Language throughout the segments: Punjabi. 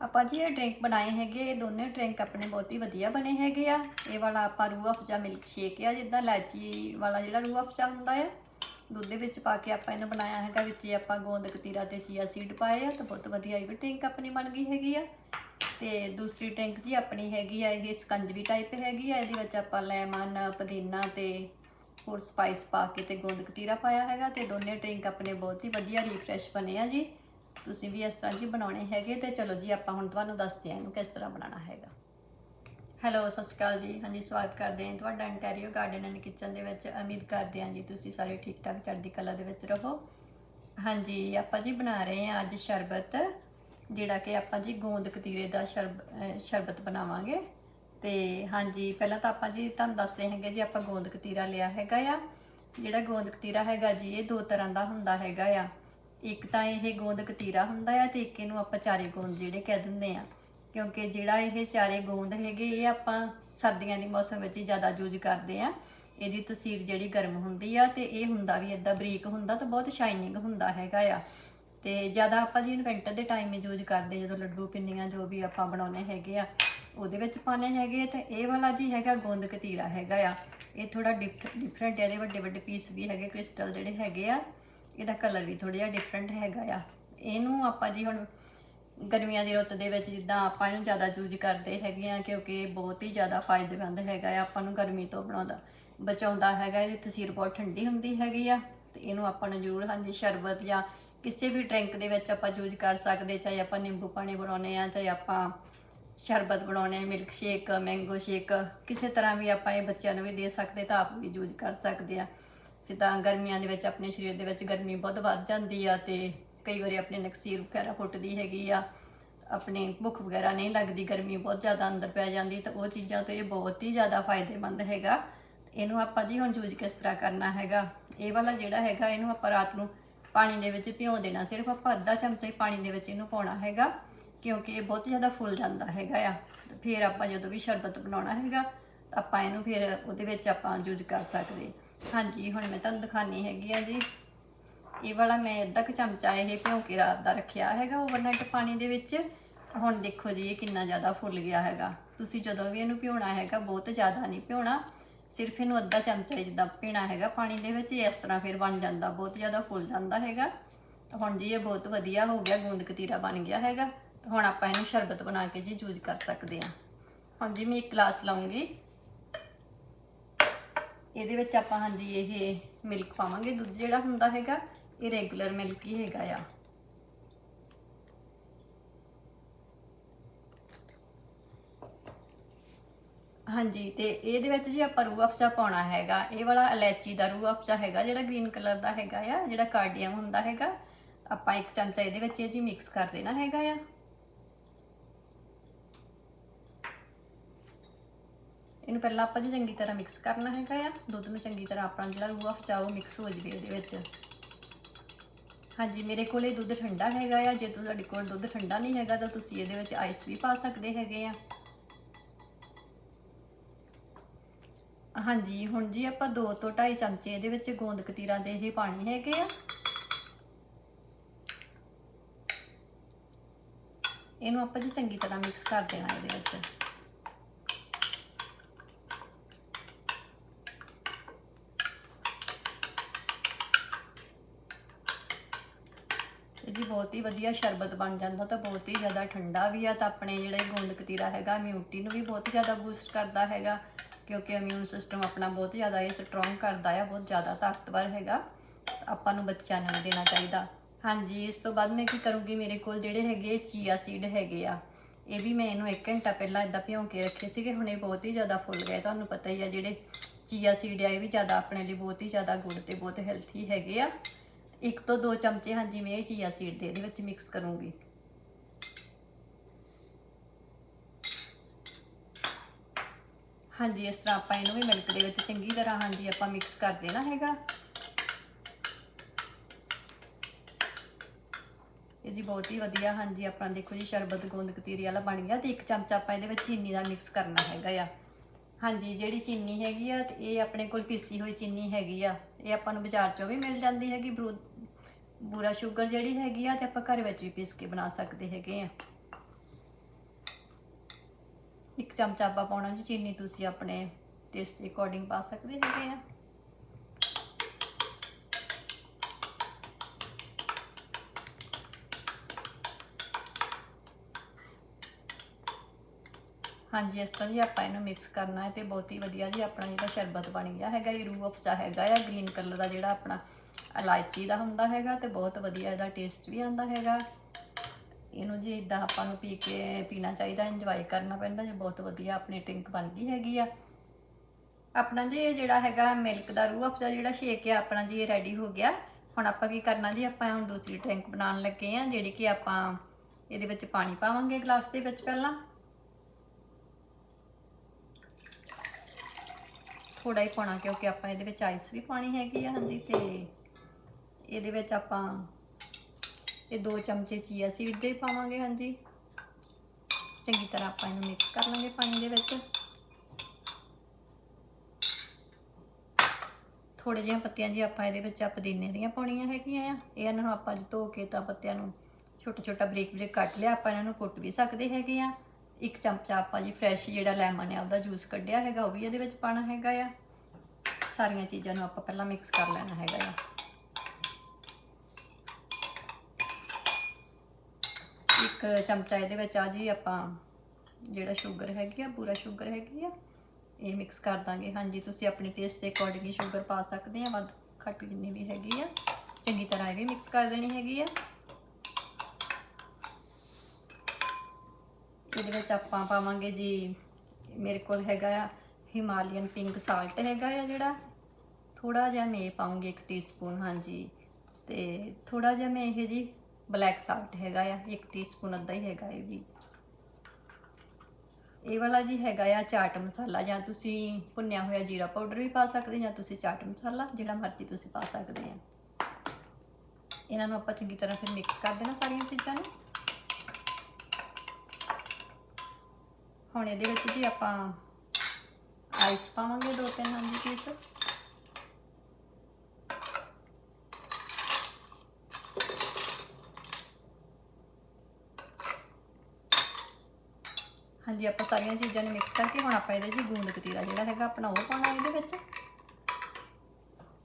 ਆਪਾਂ ਜੀ ਇਹ ਡਰਿੰਕ ਬਣਾਏ ਹੈਗੇ, ਇਹ ਦੋਨੇ ਡਰਿੰਕ ਆਪਣੇ ਬਹੁਤ ਹੀ ਵਧੀਆ ਬਣੇ ਹੈਗੇ ਆ। ਇਹ ਵਾਲਾ ਆਪਾਂ ਰੂਹ ਅਫਜ਼ਾ ਮਿਲਕ ਸ਼ੇਕ ਆ, ਜਿੱਦਾਂ ਇਲਾਚੀ ਵਾਲਾ ਜਿਹੜਾ ਰੂਹ ਅਫਜ਼ਾ ਹੁੰਦਾ ਆ, ਦੁੱਧ ਦੇ ਵਿੱਚ ਪਾ ਕੇ ਆਪਾਂ ਇਹਨੂੰ ਬਣਾਇਆ ਹੈਗਾ, ਵਿੱਚ ਹੀ ਆਪਾਂ ਗੋਂਦ ਕਤੀਰਾ ਤੇ ਚੀਆ ਸੀਡ ਪਾਏ ਆ, ਤਾਂ ਬਹੁਤ ਵਧੀਆ ਇਹ ਵੀ ਡਰਿੰਕ ਆਪਣੀ ਬਣ ਗਈ ਹੈਗੀ ਆ। ਤੇ ਦੂਸਰੀ ਡਰਿੰਕ ਜੀ ਆਪਣੀ ਹੈਗੀ ਆ, ਇਹ ਸਕੰਜਵੀ ਟਾਈਪ ਹੈਗੀ ਆ, ਇਹਦੇ ਵਿੱਚ ਆਪਾਂ ਲੈਮਨ, ਪੁਦੀਨਾ ਤੇ ਹੋਰ ਸਪਾਈਸ ਪਾ ਕੇ ਤੇ ਗੋਂਦ ਕਤੀਰਾ ਪਾਇਆ ਹੈਗਾ, ਤੇ ਦੋਨੇ ਡਰਿੰਕ ਆਪਣੇ ਬਹੁਤ ਹੀ ਵਧੀਆ ਰੀਫਰੈਸ਼ ਬਣੇ ਆ ਜੀ। ਤੁਸੀਂ ਵੀ ਇਸ ਤਰ੍ਹਾਂ ਜੀ ਬਣਾਉਣੇ ਹੈਗੇ ਤੇ ਚਲੋ ਜੀ, ਆਪਾਂ ਹੁਣ ਤੁਹਾਨੂੰ ਦੱਸਦੇ ਆ ਇਹਨੂੰ ਕਿਸ ਤਰ੍ਹਾਂ ਬਣਾਉਣਾ ਹੈਗਾ। ਹੈਲੋ ਸਤਿ ਸ਼੍ਰੀ ਅਕਾਲ ਜੀ। ਹਾਂਜੀ, ਸਵਾਗਤ ਕਰਦੇ ਹਾਂ ਤੁਹਾਡਾ ਅੰਟੈਰੀਓ ਗਾਰਡਨ ਐਂਡ ਕਿਚਨ ਦੇ ਵਿੱਚ। ਉਮੀਦ ਕਰਦੇ ਹਾਂ ਜੀ ਤੁਸੀਂ ਸਾਰੇ ਠੀਕ ਠਾਕ ਚੜ੍ਹਦੀ ਕਲਾ ਦੇ ਵਿੱਚ ਰਹੋ। ਹਾਂਜੀ, ਆਪਾਂ ਜੀ ਬਣਾ ਰਹੇ ਹਾਂ ਅੱਜ ਸ਼ਰਬਤ, ਜਿਹੜਾ ਕਿ ਆਪਾਂ ਜੀ ਗੋਂਦ ਕਤੀਰੇ ਦਾ ਸ਼ਰਬ ਸ਼ਰਬਤ ਬਣਾਵਾਂਗੇ। ਤੇ ਹਾਂਜੀ, ਪਹਿਲਾਂ ਤਾਂ ਆਪਾਂ ਜੀ ਤੁਹਾਨੂੰ ਦੱਸਦੇ ਹੈਗੇ ਜੀ, ਆਪਾਂ ਗੋਂਦ ਕਤੀਰਾ ਲਿਆ ਹੈਗਾ ਆ। ਜਿਹੜਾ ਗੋਂਦ ਕਤੀਰਾ ਹੈਗਾ ਜੀ, ਇਹ ਦੋ ਤਰ੍ਹਾਂ ਦਾ ਹੁੰਦਾ ਹੈਗਾ ਆ। ਇੱਕ ਤਾਂ ਇਹ ਗੋਂਦ ਕਤੀਰਾ ਹੁੰਦਾ ਆ ਤੇ ਇੱਕ ਇਹਨੂੰ ਆਪਾਂ ਚਾਰੇ ਗੋਂਦ ਜਿਹੜੇ ਕਹਿ ਦਿੰਦੇ ਆ। ਕਿਉਂਕਿ ਜਿਹੜਾ ਇਹ ਚਾਰੇ ਗੋਂਦ ਹੈਗੇ, ਇਹ ਆਪਾਂ ਸਰਦੀਆਂ ਦੇ ਮੌਸਮ ਵਿੱਚ ਹੀ ਜ਼ਿਆਦਾ ਯੂਜ਼ ਕਰਦੇ ਆ। ਇਹਦੀ ਤਸੀਰ ਜਿਹੜੀ ਗਰਮ ਹੁੰਦੀ ਆ ਤੇ ਇਹ ਹੁੰਦਾ ਵੀ ਇਦਾਂ ਬਰੀਕ ਹੁੰਦਾ ਤੇ ਬਹੁਤ ਸ਼ਾਈਨਿੰਗ ਹੁੰਦਾ ਹੈਗਾ ਆ। ਤੇ ਜ਼ਿਆਦਾ ਆਪਾਂ ਜੀ ਇਨਵੈਂਟਰ ਦੇ ਟਾਈਮ ਯੂਜ਼ ਕਰਦੇ ਜਦੋਂ ਲੱਡੂ, ਪਿੰਨੀਆਂ ਜੋ ਵੀ ਆਪਾਂ ਬਣਾਉਣੇ ਹੈਗੇ ਆ, ਉਹਦੇ ਵਿੱਚ ਪਾਣੇ ਹੈਗੇ ਤੇ ਇਹ ਵਾਲਾ ਜੀ ਹੈਗਾ ਗੋਂਦ ਕਤੀਰਾ ਹੈਗਾ ਆ। ਇਹ ਥੋੜਾ ਡਿਫਰੈਂਟ ਇਹਦੇ ਵੱਡੇ ਵੱਡੇ ਪੀਸ ਵੀ ਹੈਗੇ ਕ੍ਰਿਸਟਲ ਜਿਹੜੇ ਹੈਗੇ ਆ। ਇਹਦਾ ਕਲਰ ਵੀ ਥੋੜਾ ਜਿਹਾ ਡਿਫਰੈਂਟ ਹੈਗਾ ਆ। ਇਹਨੂੰ ਆਪਾਂ ਜੀ ਹੁਣ ਗਰਮੀਆਂ ਦੀ ਰੁੱਤ ਦੇ ਵਿੱਚ ਜਿੱਦਾਂ ਆਪਾਂ ਇਹਨੂੰ ਜ਼ਿਆਦਾ ਯੂਜ਼ ਕਰਦੇ ਹੈਗੇ ਆ, ਕਿਉਂਕਿ ਬਹੁਤ ਹੀ ਜ਼ਿਆਦਾ ਫਾਇਦੇਮੰਦ ਹੈਗਾ ਆ ਆਪਾਂ ਨੂੰ ਗਰਮੀ ਤੋਂ ਬਣਾਉਂਦਾ ਬਚਾਉਂਦਾ ਹੈਗਾ, ਇਹਦੀ ਤਸੀਰ ਬਹੁਤ ਠੰਡੀ ਹੁੰਦੀ ਹੈਗੀ ਆ, ਤੇ ਇਹਨੂੰ ਆਪਾਂ ਨੂੰ ਜ਼ਰੂਰ ਹਾਂਜੀ ਸ਼ਰਬਤ ਜਾਂ ਕਿਸੇ ਵੀ ਡਰਿੰਕ ਦੇ ਵਿੱਚ ਆਪਾਂ ਯੂਜ਼ ਕਰ ਸਕਦੇ, ਚਾਹੇ ਆਪਾਂ ਨਿੰਬੂ ਪਾਣੀ ਬਣਾਉਨੇ ਆ, ਚਾਹੇ ਆਪਾਂ ਸ਼ਰਬਤ ਬਣਾਉਣੇ ਮਿਲਕ ਸ਼ੇਕ ਮੈਂਗੋ ਸ਼ੇਕ ਕਿਸੇ ਤਰ੍ਹਾਂ ਵੀ ਆਪਾਂ ਇਹ ਬੱਚਿਆਂ ਨੂੰ ਵੀ ਦੇ ਸਕਦੇ, ਤਾਂ ਆਪ ਵੀ ਯੂਜ਼ ਕਰ ਸਕਦੇ ਆ। ਜਿੱਦਾਂ ਗਰਮੀਆਂ ਦੇ ਵਿੱਚ, ਆਪਣੇ ਸਰੀਰ ਦੇ ਵਿੱਚ ਗਰਮੀ ਬਹੁਤ ਵੱਧ ਜਾਂਦੀ ਆ ਤੇ ਕਈ ਵਾਰੀ ਆਪਣੇ ਨਕਸੀਰ ਵਗੈਰਾ ਫੁੱਟਦੀ ਹੈਗੀ ਆ। ਆਪਣੇ ਭੁੱਖ ਵਗੈਰਾ ਨਹੀਂ ਲੱਗਦੀ, ਗਰਮੀ ਬਹੁਤ ਜ਼ਿਆਦਾ ਅੰਦਰ ਪੈ ਜਾਂਦੀ ਤਾਂ ਉਹ ਚੀਜ਼ਾਂ ਤੋਂ ਇਹ ਬਹੁਤ ਹੀ ਜ਼ਿਆਦਾ ਫਾਇਦੇਮੰਦ ਹੈਗਾ। ਇਹਨੂੰ ਆਪਾਂ ਜੀ ਹੁਣ ਯੂਜ਼ ਕਿਸ ਤਰ੍ਹਾਂ ਕਰਨਾ ਹੈਗਾ? ਇਹ ਵਾਲਾ ਜਿਹੜਾ ਹੈਗਾ, ਇਹਨੂੰ ਆਪਾਂ ਰਾਤ ਨੂੰ ਪਾਣੀ ਦੇ ਵਿੱਚ ਭਿਓ ਦੇਣਾ, ਸਿਰਫ ਆਪਾਂ ਅੱਧਾ ਚਮਚਾ ਹੀ ਪਾਣੀ ਦੇ ਵਿੱਚ ਇਹਨੂੰ ਪਾਉਣਾ ਹੈਗਾ, ਕਿਉਂਕਿ ਇਹ ਬਹੁਤ ਜ਼ਿਆਦਾ ਫੁੱਲ ਜਾਂਦਾ ਹੈਗਾ ਆ। ਤੇ ਫਿਰ ਆਪਾਂ ਜਦੋਂ ਵੀ ਸ਼ਰਬਤ ਬਣਾਉਣਾ ਹੈਗਾ ਤਾਂ ਆਪਾਂ ਇਹਨੂੰ ਫਿਰ ਉਹਦੇ ਵਿੱਚ ਆਪਾਂ ਯੂਜ਼ ਕਰ ਸਕਦੇ। ਹਾਂਜੀ, ਹੁਣ ਮੈਂ ਤੁਹਾਨੂੰ ਦਿਖਾਣੀ ਹੈਗੀ ਆ ਜੀ। ਇਹ ਵਾਲਾ ਮੈਂ ਅੱਧਾ ਕੁ ਚਮਚਾ ਇਹ ਭਿਉਂ ਕੇ ਰਾਤ ਦਾ ਰੱਖਿਆ ਹੈਗਾ ਓਵਰਨਾਈਟ ਪਾਣੀ ਦੇ ਵਿੱਚ। ਹੁਣ ਦੇਖੋ ਜੀ, ਇਹ ਕਿੰਨਾ ਜ਼ਿਆਦਾ ਫੁੱਲ ਗਿਆ ਹੈਗਾ। ਤੁਸੀਂ ਜਦੋਂ ਵੀ ਇਹਨੂੰ ਭਿਉਣਾ ਹੈਗਾ, ਬਹੁਤ ਜ਼ਿਆਦਾ ਨਹੀਂ ਭਿਉਣਾ। ਸਿਰਫ ਇਹਨੂੰ ਅੱਧਾ ਚਮਚਾ ਹੀ ਜਿੱਦਾਂ ਪੀਣਾ ਹੈਗਾ ਪਾਣੀ ਦੇ ਵਿੱਚ, ਇਸ ਤਰ੍ਹਾਂ ਫਿਰ ਬਣ ਜਾਂਦਾ, ਬਹੁਤ ਜ਼ਿਆਦਾ ਫੁੱਲ ਜਾਂਦਾ ਹੈਗਾ। ਹੁਣ ਜੀ ਇਹ ਬਹੁਤ ਵਧੀਆ ਹੋ ਗਿਆ, ਗੂੰਦ ਕਤੀਰਾ ਬਣ ਗਿਆ ਹੈਗਾ। ਹੁਣ ਆਪਾਂ ਇਹਨੂੰ ਸ਼ਰਬਤ ਬਣਾ ਕੇ ਜੀ, ਯੂਜ਼ ਕਰ ਸਕਦੇ ਹਾਂ। ਹੁਣ ਜੀ ਮੈਂ ਇੱਕ ਗਲਾਸ ਲਾਉਂਗੀ। ਇਹਦੇ ਵਿੱਚ ਆਪਾਂ ਹਾਂਜੀ ਇਹ ਮਿਲਕ ਪਾਵਾਂਗੇ। ਦੁੱਧ ਜਿਹੜਾ ਹੁੰਦਾ ਹੈਗਾ, ਇਹ ਰੈਗੂਲਰ ਮਿਲਕ ਹੀ ਹੈਗਾ ਆ। ਹਾਂਜੀ, ਤੇ ਇਹਦੇ ਵਿੱਚ ਜੀ ਆਪਾਂ ਰੂਹ ਅਫਜ਼ਾ ਪਾਉਣਾ ਹੈਗਾ, ਇਹ ਵਾਲਾ ਇਲਾਇਚੀ ਦਾ ਰੂਹ ਅਫਜ਼ਾ ਹੈਗਾ, ਜਿਹੜਾ ਗ੍ਰੀਨ ਕਲਰ ਦਾ ਹੈਗਾ ਆ, ਜਿਹੜਾ ਕਾਰਡੀਅਮ ਹੁੰਦਾ ਹੈਗਾ, ਆਪਾਂ ਇੱਕ ਚਮਚਾ ਇਹਦੇ ਵਿੱਚ ਇਹ ਜੀ ਮਿਕਸ ਕਰ ਦੇਣਾ ਹੈਗਾ ਆ। ਇਹਨੂੰ ਪਹਿਲਾਂ ਆਪਾਂ ਜੀ ਚੰਗੀ ਤਰ੍ਹਾਂ ਮਿਕਸ ਕਰਨਾ ਹੈਗਾ ਆ। ਦੁੱਧ ਨੂੰ ਚੰਗੀ ਤਰ੍ਹਾਂ ਆਪਣਾ ਜਿਹੜਾ ਰੂਹ ਅਫਜ਼ਾ ਉਹ ਮਿਕਸ ਹੋ ਜਵੇ ਇਹਦੇ ਵਿੱਚ। ਹਾਂਜੀ, ਮੇਰੇ ਕੋਲ ਇਹ ਦੁੱਧ ਠੰਡਾ ਹੈਗਾ ਆ। ਜੇ ਤੁਹਾਡੇ ਕੋਲ ਦੁੱਧ ਠੰਡਾ ਨਹੀਂ ਹੈਗਾ ਤਾਂ ਤੁਸੀਂ ਇਹਦੇ ਵਿੱਚ ਆਈਸ ਵੀ ਪਾ ਸਕਦੇ ਹੈਗੇ ਆ। ਹਾਂਜੀ, ਹੁਣ ਜੀ ਆਪਾਂ 2 ਤੋਂ 2.5 ਚਮਚੇ ਇਹਦੇ ਵਿੱਚ ਗੋਂਦ ਕਤੀਰਾ ਦੇ ਇਹ ਪਾਣੀ ਹੈਗੇ ਆ। ਇਹਨੂੰ ਆਪਾਂ ਜੀ ਚੰਗੀ ਤਰ੍ਹਾਂ ਮਿਕਸ ਕਰ ਦੇਣਾ ਇਹਦੇ ਵਿੱਚ। ਬਹੁਤ ਹੀ ਵਧੀਆ ਸ਼ਰਬਤ ਬਣ ਜਾਂਦਾ, ਤਾਂ ਬਹੁਤ ਹੀ ਜ਼ਿਆਦਾ ਠੰਡਾ ਵੀ ਆ, ਤਾਂ ਆਪਣੇ ਜਿਹੜੇ ਗੋਂਦ ਕਤੀਰਾ ਹੈਗਾ ਇਮਿਊਨਿਟੀ ਨੂੰ ਵੀ ਬਹੁਤ ਜ਼ਿਆਦਾ ਬੂਸਟ ਕਰਦਾ ਹੈਗਾ, ਕਿਉਂਕਿ ਇਮਿਊਨ ਸਿਸਟਮ ਆਪਣਾ ਬਹੁਤ ਜ਼ਿਆਦਾ ਇਹ ਸਟਰੋਂਗ ਕਰਦਾ ਆ, ਬਹੁਤ ਜ਼ਿਆਦਾ ਤਾਕਤਵਰ ਹੈਗਾ, ਆਪਾਂ ਨੂੰ ਬੱਚਿਆਂ ਨੂੰ ਦੇਣਾ ਚਾਹੀਦਾ। ਹਾਂਜੀ, ਇਸ ਤੋਂ ਬਾਅਦ ਮੈਂ ਕੀ ਕਰੂੰਗੀ, ਮੇਰੇ ਕੋਲ ਜਿਹੜੇ ਹੈਗੇ ਚੀਆ ਸੀਡ ਹੈਗੇ ਆ, ਇਹ ਵੀ ਮੈਂ ਇਹਨੂੰ 1 ਘੰਟਾ ਪਹਿਲਾਂ ਇਦਾਂ ਭਿਉਂ ਕੇ ਰੱਖੇ ਸੀਗੇ, ਹੁਣ ਇਹ ਬਹੁਤ ਹੀ ਜ਼ਿਆਦਾ ਫੁੱਲ ਗਏ, ਤੁਹਾਨੂੰ ਪਤਾ ਹੀ ਆ ਜਿਹੜੇ ਚੀਆ ਸੀਡ ਆ, ਇਹ ਵੀ ਜ਼ਿਆਦਾ ਆਪਣੇ ਲਈ ਬਹੁਤ ਹੀ ਜ਼ਿਆਦਾ ਗੁੱਡ ਤੇ ਬਹੁਤ ਹੈਲਥੀ ਹੈਗੇ ਆ। ਇੱਕ ਤੋਂ ਦੋ ਚਮਚੇ ਹਾਂਜੀ ਮੈਂ ਇਹ ਚੀਆ ਸੀਡ ਦੇ ਇਹਦੇ ਵਿੱਚ ਮਿਕਸ ਕਰੂੰਗੀ। ਹਾਂਜੀ, ਇਸ ਤਰ੍ਹਾਂ ਆਪਾਂ ਇਹਨੂੰ ਵੀ ਮਿਲਕ ਦੇ ਵਿੱਚ ਚੰਗੀ ਤਰ੍ਹਾਂ, ਹਾਂਜੀ, ਆਪਾਂ ਮਿਕਸ ਕਰ ਦੇਣਾ ਹੈਗਾ। ਇਹ ਜੀ ਬਹੁਤ ਹੀ ਵਧੀਆ, ਹਾਂਜੀ, ਆਪਾਂ ਦੇਖੋ ਜੀ, ਸ਼ਰਬਤ, ਗੋਂਦ, ਕਤੀਰੀ ਵਾਲਾ ਬਣ ਗਿਆ ਤੇ ਇੱਕ ਚਮਚਾ ਆਪਾਂ ਇਹਦੇ ਵਿੱਚ ਚੀਨੀ ਦਾ ਮਿਕਸ ਕਰਨਾ ਹੈਗਾ ਆ। ਹਾਂਜੀ, ਜਿਹੜੀ ਚੀਨੀ ਹੈਗੀ ਆ, ਤੇ ਇਹ ਆਪਣੇ ਕੋਲ ਪੀਸੀ ਹੋਈ ਚੀਨੀ ਹੈਗੀ ਆ। ਇਹ ਆਪਾਂ ਨੂੰ ਬਾਜ਼ਾਰ 'ਚੋਂ ਵੀ ਮਿਲ ਜਾਂਦੀ ਹੈਗੀ, ਬਰੂ, ਬੂਰਾ ਸ਼ੂਗਰ ਜਿਹੜੀ ਹੈਗੀ ਆ, ਤੇ ਆਪਾਂ ਘਰ ਵਿੱਚ ਵੀ ਪੀਸ ਕੇ ਬਣਾ ਸਕਦੇ ਹੈਗੇ ਆ। ਇੱਕ ਚਮਚਾ ਆਪਾਂ ਪਾਉਣਾ ਜੀ ਚੀਨੀ, ਤੁਸੀਂ ਆਪਣੇ ਟੇਸਟ ਦੇ ਅਕੋਰਡਿੰਗ ਪਾ ਸਕਦੇ ਹੈਗੇ ਆ। ਹਾਂਜੀ, ਇਸ ਤਰ੍ਹਾਂ ਜੀ ਆਪਾਂ ਇਹਨੂੰ ਮਿਕਸ ਕਰਨਾ ਹੈ ਤੇ ਬਹੁਤ ਹੀ ਵਧੀਆ ਜੀ ਆਪਣਾ ਜਿਹੜਾ ਸ਼ਰਬਤ ਬਣ ਗਿਆ ਹੈਗਾ, ਇਹ ਰੂਹ ਅਫਜ਼ਾ ਹੈਗਾ ਆ ਗ੍ਰੀਨ ਕਲਰ ਦਾ ਜਿਹੜਾ ਆਪਣਾ ਇਲਾਇਚੀ ਦਾ ਹੁੰਦਾ ਹੈਗਾ ਤੇ ਬਹੁਤ ਵਧੀਆ ਇਹਦਾ ਟੇਸਟ ਵੀ ਆਉਂਦਾ ਹੈਗਾ। ਇਹਨੂੰ ਜੀ ਇਦਾਂ ਆਪਾਂ ਨੂੰ ਪੀ ਕੇ ਪੀਣਾ ਚਾਹੀਦਾ ਇੰਜੋਏ ਕਰਨਾ ਪੈਂਦਾ ਜੇ ਬਹੁਤ ਵਧੀਆ ਆਪਣੀ ਡਰਿੰਕ ਬਣ ਗਈ ਹੈਗੀ ਆ। ਆਪਣਾ ਜੀ ਇਹ ਜਿਹੜਾ ਹੈਗਾ ਮਿਲਕ ਦਾ ਰੂਹ ਅਫਜ਼ਾ ਜਿਹੜਾ ਸ਼ੇਕ ਹੈ ਆਪਣਾ ਜੀ ਇਹ ਰੈਡੀ ਹੋ ਗਿਆ। ਹੁਣ ਆਪਾਂ ਕੀ ਕਰਨਾ ਜੀ, ਆਪਾਂ ਹੁਣ ਦੂਸਰੀ ਡਰਿੰਕ ਬਣਾਉਣ ਲੱਗੇ ਆ, ਜਿਹੜੀ ਕਿ ਆਪਾਂ ਇਹਦੇ ਵਿੱਚ ਪਾਣੀ ਪਾਵਾਂਗੇ ਗਲਾਸ ਦੇ ਵਿੱਚ ਪਹਿਲਾਂ। ਥੋੜਾ ਹੀ ਪਾਉਣਾ, ਕਿਉਂਕਿ ਆਪਾਂ ਇਹਦੇ ਵਿੱਚ ਆਈਸ ਵੀ ਪਾਣੀ ਹੈਗੀ ਆ ਹਾਂਜੀ ਤੇ ਇਹਦੇ ਵਿੱਚ ਆਪਾਂ ਇਹ ਦੋ ਚਮਚੇ ਚੀਆ ਸੀਡ ਦੇ ਪਾਵਾਂਗੇ ਹਾਂਜੀ ਚੰਗੀ ਤਰ੍ਹਾਂ ਆਪਾਂ ਇਹਨੂੰ ਮਿਕਸ ਕਰ ਲਾਂਗੇ ਪਾਣੀ ਦੇ ਵਿੱਚ। ਥੋੜੇ ਜਿਹੀਆਂ ਪੱਤੀਆਂ ਜੀ ਆਪਾਂ ਇਹਦੇ ਵਿੱਚ ਆ ਪੁਦੀਨੇ ਦੀਆਂ ਪਾਉਣੀਆਂ ਹੈਗੀਆਂ ਆ। ਇਹਨਾਂ ਨੂੰ ਆਪਾਂ ਅੱਜ ਧੋ ਕੇ ਤਾਂ ਪੱਤਿਆਂ ਨੂੰ ਛੋਟਾ ਛੋਟਾ ਬਰੀਕ ਬਰੀਕ ਕੱਟ ਲਿਆ, ਆਪਾਂ ਇਹਨਾਂ ਨੂੰ ਕੁੱਟ ਵੀ ਸਕਦੇ ਹੈਗੇ ਆ। ਇੱਕ ਚਮਚਾ ਆਪਾਂ ਜੀ ਫਰੈਸ਼ ਜਿਹੜਾ ਲੈਮਨ ਹੈ ਉਹਦਾ ਜੂਸ ਕੱਢਿਆ ਹੈਗਾ, ਉਹ ਵੀ ਇਹਦੇ ਵਿੱਚ ਪਾਣਾ ਹੈਗਾ ਆ। ਸਾਰੀਆਂ ਚੀਜ਼ਾਂ ਨੂੰ ਆਪਾਂ ਪਹਿਲਾਂ ਮਿਕਸ ਕਰ ਲੈਣਾ ਹੈਗਾ ਆ। ਇੱਕ ਚਮਚਾ ਇਹਦੇ ਵਿੱਚ ਆ ਜੀ ਆਪਾਂ ਜਿਹੜਾ ਸ਼ੂਗਰ ਹੈਗੀ ਆ, ਪੂਰਾ ਸ਼ੂਗਰ ਹੈਗੀ ਆ, ਇਹ ਮਿਕਸ ਕਰ ਦਾਂਗੇ। ਹਾਂਜੀ, ਤੁਸੀਂ ਆਪਣੇ ਟੇਸਟ ਦੇ ਅਕੋਰਡਿੰਗ ਸ਼ੂਗਰ ਪਾ ਸਕਦੇ ਆ, ਵੱਧ ਘੱਟ ਜਿੰਨੀ ਵੀ ਹੈਗੀ ਆ। ਚੰਗੀ ਤਰ੍ਹਾਂ ਇਹ ਵੀ ਮਿਕਸ ਕਰ ਦੇਣੀ ਹੈਗੀ ਆ। ਇਹਦੇ ਵਿੱਚ ਆਪਾਂ ਪਾਵਾਂਗੇ ਜੀ, ਮੇਰੇ ਕੋਲ ਹੈਗਾ ਆ ਹਿਮਾਲੀਅਨ ਪਿੰਕ ਸਾਲਟ ਹੈਗਾ ਆ ਜਿਹੜਾ। ਥੋੜਾ ਜਿਹਾ ਮੈਂ ਇਹ ਪਾਉਂਗੀ 1 ਟੀਸਪੂਨ ਹਾਂਜੀ। ਤੇ ਥੋੜਾ ਜਿਹਾ ਮੈਂ ਇਹ ਜੀ ਬਲੈਕ ਸਾਲਟ ਹੈਗਾ ਆ 1 ਟੀਸਪੂਨ ਅੱਧਾ ਹੀ ਹੈਗਾ ਇਹ ਵੀ। ਇਹ ਵਾਲਾ ਜੀ ਹੈਗਾ ਆ ਚਾਟ ਮਸਾਲਾ, ਜਾਂ ਤੁਸੀਂ ਭੁੰਨਿਆ ਹੋਇਆ ਜੀਰਾ ਪਾਊਡਰ ਵੀ ਪਾ ਸਕਦੇ ਜਾਂ ਤੁਸੀਂ ਚਾਟ ਮਸਾਲਾ, ਜਿਹੜਾ ਮਰਜ਼ੀ ਤੁਸੀਂ ਪਾ ਸਕਦੇ ਆ। ਇਹਨਾਂ ਨੂੰ ਆਪਾਂ ਚੰਗੀ ਤਰ੍ਹਾਂ ਫਿਰ ਮਿਕਸ ਕਰ ਦੇਣਾ ਸਾਰੀਆਂ ਚੀਜ਼ਾਂ ਨੂੰ। ਹੁਣ ਇਹਦੇ ਵਿੱਚ ਜੀ ਆਪਾਂ ਆਈਸ ਪਾਵਾਂਗੇ ਦੋ ਤਿੰਨ, ਹਾਂਜੀ ਪੀਸ ਹਾਂਜੀ, ਆਪਾਂ ਸਾਰੀਆਂ ਚੀਜ਼ਾਂ ਨੂੰ ਮਿਕਸ ਕਰਕੇ, ਹੁਣ ਆਪਾਂ ਇਹਦੇ 'ਚ ਗੂੰਦ ਕਤੀਰਾ ਜਿਹੜਾ ਹੈਗਾ, ਆਪਣਾ ਉਹ ਪਾਉਣਾ ਇਹਦੇ ਵਿੱਚ।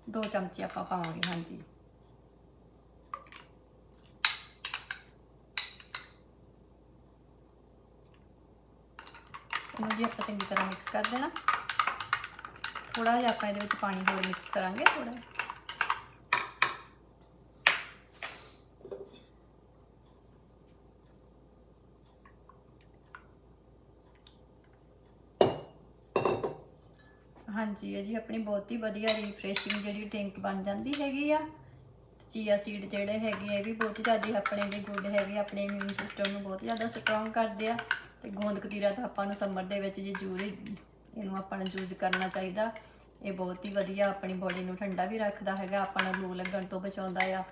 ਦੋ ਚਮਚੇ ਆਪਾਂ ਪਾਵਾਂਗੇ, ਹਾਂਜੀ। ਇਹਨੂੰ ਜੀ ਆਪਾਂ ਚੰਗੀ ਤਰ੍ਹਾਂ ਮਿਕਸ ਕਰ ਦੇਣਾ। ਥੋੜਾ ਜਿਹਾ ਆਪਾਂ ਇਹਦੇ ਵਿੱਚ ਪਾਣੀ ਹੋਰ ਮਿਕਸ ਕਰਾਂਗੇ ਥੋੜਾ ਹਾਂਜੀ, ਇਹ ਜੀ ਆਪਣੀ ਬਹੁਤ ਹੀ ਵਧੀਆ ਰੀਫਰੈਸ਼ਿੰਗ ਜਿਹੜੀ ਡਰਿੰਕ ਬਣ ਜਾਂਦੀ ਹੈਗੀ ਆ। ਚੀਆ ਸੀਡ ਜਿਹੜੇ ਹੈਗੇ ਆ, ਇਹ ਵੀ ਬਹੁਤ ਜ਼ਿਆਦਾ ਆਪਣੇ ਲਈ ਗੁੱਡ ਹੈਗੇ ਆਪਣੇ ਇਮਿਊਨ ਸਿਸਟਮ ਨੂੰ ਬਹੁਤ ਜ਼ਿਆਦਾ ਸਟਰੋਂਗ ਕਰਦੇ ਆ ਤੇ ਗੋਂਦ ਕਤੀਰਾ ਤਾਂ ਆਪਾਂ ਨੂੰ ਸਮਰ ਦੇ ਵਿੱਚ ਜੇ ਜ਼ਰੂਰ ਹੀ ਇਹਨੂੰ ਆਪਾਂ ਨੂੰ ਯੂਜ਼ ਕਰਨਾ ਚਾਹੀਦਾ। ਇਹ ਬਹੁਤ ਹੀ ਵਧੀਆ ਆਪਣੀ ਬੋਡੀ ਨੂੰ ਠੰਡਾ ਵੀ ਰੱਖਦਾ ਹੈਗਾ, ਆਪਾਂ ਨੂੰ ਲੂ ਲੱਗਣ ਤੋਂ ਬਚਾਉਂਦਾ ਆ।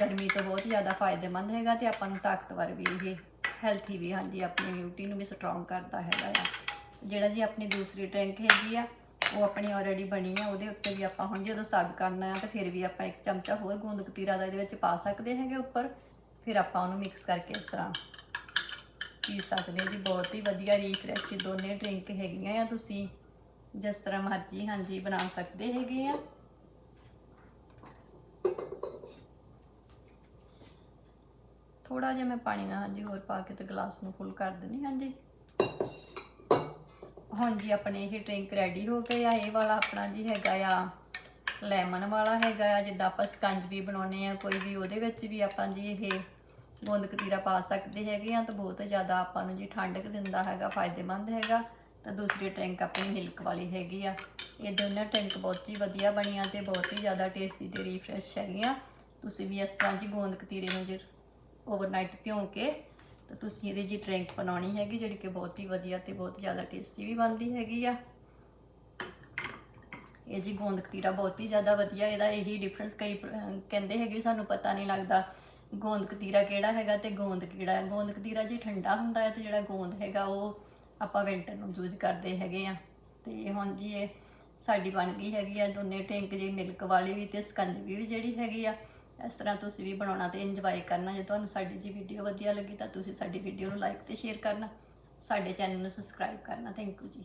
ਗਰਮੀ ਤੋਂ ਬਹੁਤ ਜ਼ਿਆਦਾ ਫਾਇਦੇਮੰਦ ਹੈਗਾ ਤੇ ਆਪਾਂ ਨੂੰ ਤਾਕਤਵਰ ਵੀ ਇਹ ਹੈਲਥੀ ਵੀ, ਹਾਂਜੀ, ਆਪਣੀ ਇਮਿਊਨਿਟੀ ਨੂੰ ਵੀ ਸਟਰੋਂਗ ਕਰਦਾ ਹੈਗਾ ਆ। ਜਿਹੜਾ ਜੀ ਆਪਣੀ ਦੂਸਰੀ ਡਰਿੰਕ ਹੈਗੀ ਆ ਉਹ ਆਪਣੀ ਆਲਰੇਡੀ ਬਣੀ ਆ, ਉਹਦੇ ਉੱਤੇ ਵੀ ਆਪਾਂ ਹੁਣ ਜਦੋਂ ਸਰਵ ਕਰਨਾ ਆ, ਤਾਂ ਫਿਰ ਵੀ ਆਪਾਂ ਇੱਕ ਚਮਚਾ ਹੋਰ ਗੂੰਦ ਕਤੀਰਾ ਦਾ ਇਹਦੇ ਵਿੱਚ ਪਾ ਸਕਦੇ ਹੈਗੇ ਉੱਪਰ, ਫਿਰ ਆਪਾਂ ਉਹਨੂੰ ਮਿਕਸ ਕਰਕੇ ਇਸ ਤਰ੍ਹਾਂ ਪੀ ਸਕਦੇ ਜੀ। ਬਹੁਤ ਹੀ ਵਧੀਆ ਰੀਫਰੈਸ਼ ਦੋਨੇ ਡਰਿੰਕ ਹੈਗੀਆਂ ਆ, ਤੁਸੀਂ ਜਿਸ ਤਰ੍ਹਾਂ ਮਰਜ਼ੀ ਹਾਂਜੀ ਬਣਾ ਸਕਦੇ ਹੈਗੇ ਆ। ਥੋੜਾ ਜਿਹਾ ਮੈਂ ਪਾਣੀ ਨਾਲ ਹਾਂਜੀ ਹੋਰ ਪਾ ਕੇ ਤੇ ਗਲਾਸ ਨੂੰ ਫੁੱਲ ਕਰ ਦਿੰਨੀ ਹਾਂਜੀ। ਹੁਣ ਜੀ ਆਪਣੇ ਇਹ ਡਰਿੰਕ ਰੈਡੀ ਹੋ ਗਏ ਆ। ਇਹ ਵਾਲਾ ਆਪਣਾ ਜੀ ਹੈਗਾ ਆ ਲੈਮਨ ਵਾਲਾ ਹੈਗਾ ਆ। ਜਿੱਦਾਂ ਆਪਾਂ ਸਕੰਜ ਵੀ ਬਣਾਉਨੇ ਆ, ਕੋਈ ਵੀ ਉਹਦੇ ਵਿੱਚ ਵੀ ਆਪਾਂ ਜੀ ਇਹ ਗੋਂਦ ਕਤੀਰਾ ਪਾ ਸਕਦੇ ਹੈਗੇ ਆ ਤਾਂ ਬਹੁਤ ਜ਼ਿਆਦਾ ਆਪਾਂ ਨੂੰ ਜੀ ਠੰਡਕ ਦਿੰਦਾ ਹੈਗਾ, ਫਾਇਦੇਮੰਦ ਹੈਗਾ। ਤਾਂ ਦੂਸਰੀ ਡਰਿੰਕ ਆਪਣੀ ਮਿਲਕ ਵਾਲੀ ਹੈਗੀ ਆ। ਇਹ ਦੋਨਾਂ ਡਰਿੰਕ ਬਹੁਤ ਹੀ ਵਧੀਆ ਬਣੀਆਂ ਤੇ ਬਹੁਤ ਹੀ ਜ਼ਿਆਦਾ ਟੇਸਟੀ ਤੇ ਰੀਫਰੈਸ਼ ਹੈਗੀਆਂ। ਤੁਸੀਂ ਵੀ ਇਸ ਤਰ੍ਹਾਂ ਜੀ ਗੋਂਦ ਕਤੀਰੇ ਨੂੰ ਜੇ ਓਵਰਨਾਈਟ ਭਿਉਂ ਕੇ ਤਾਂ ਤੁਸੀਂ ਇਹਦੀ ਜੀ ਡਰਿੰਕ ਬਣਾਉਣੀ ਹੈਗੀ, ਜਿਹੜੀ ਕਿ ਬਹੁਤ ਹੀ ਵਧੀਆ ਤੇ ਬਹੁਤ ਜ਼ਿਆਦਾ ਟੇਸਟੀ ਵੀ ਬਣਦੀ ਹੈਗੀ ਆ। ਇਹ ਜੀ ਗੋਂਦ ਕਤੀਰਾ ਬਹੁਤ ਹੀ ਜ਼ਿਆਦਾ ਵਧੀਆ, ਇਹਦਾ ਇਹੀ ਡਿਫਰੈਂਸ ਕਈ ਕਹਿੰਦੇ ਹੈਗੇ ਸਾਨੂੰ ਪਤਾ ਨਹੀਂ ਲੱਗਦਾ ਗੋਂਦ ਕਤੀਰਾ ਕਿਹੜਾ ਹੈਗਾ ਤੇ ਗੋਂਦ ਕਿਹੜਾ ਹੈ। ਗੋਂਦ ਕਤੀਰਾ ਜੀ ਠੰਡਾ ਹੁੰਦਾ ਹੈ ਤੇ ਜਿਹੜਾ ਗੋਂਦ ਹੈਗਾ ਉਹ ਆਪਾਂ ਵਿੰਟਰ ਨੂੰ ਯੂਜ਼ ਕਰਦੇ ਹੈਗੇ ਆ। ਤੇ ਹੁਣ ਜੀ ਇਹ ਸਾਡੀ ਬਣ ਗਈ ਹੈਗੀ ਆ ਦੋਨੇ ਟੈਂਕ ਜੀ ਮਿਲਕ ਵਾਲੀ ਵੀ ਤੇ ਸਕੰਜਵੀ ਵੀ ਜਿਹੜੀ ਹੈਗੀ ਆ ਇਸ ਤਰ੍ਹਾਂ ਤੁਸੀਂ ਵੀ ਬਣਾਉਣਾ ਤੇ ਇੰਜੋਏ ਕਰਨਾ। ਜੇ ਤੁਹਾਨੂੰ ਸਾਡੀ ਜੀ ਵੀਡੀਓ ਵਧੀਆ ਲੱਗੀ ਤਾਂ ਤੁਸੀਂ ਸਾਡੀ ਵੀਡੀਓ ਨੂੰ ਲਾਈਕ ਤੇ ਸ਼ੇਅਰ ਕਰਨਾ। ਸਾਡੇ ਚੈਨਲ ਨੂੰ ਸਬਸਕ੍ਰਾਈਬ ਕਰਨਾ। ਥੈਂਕ ਯੂ ਜੀ।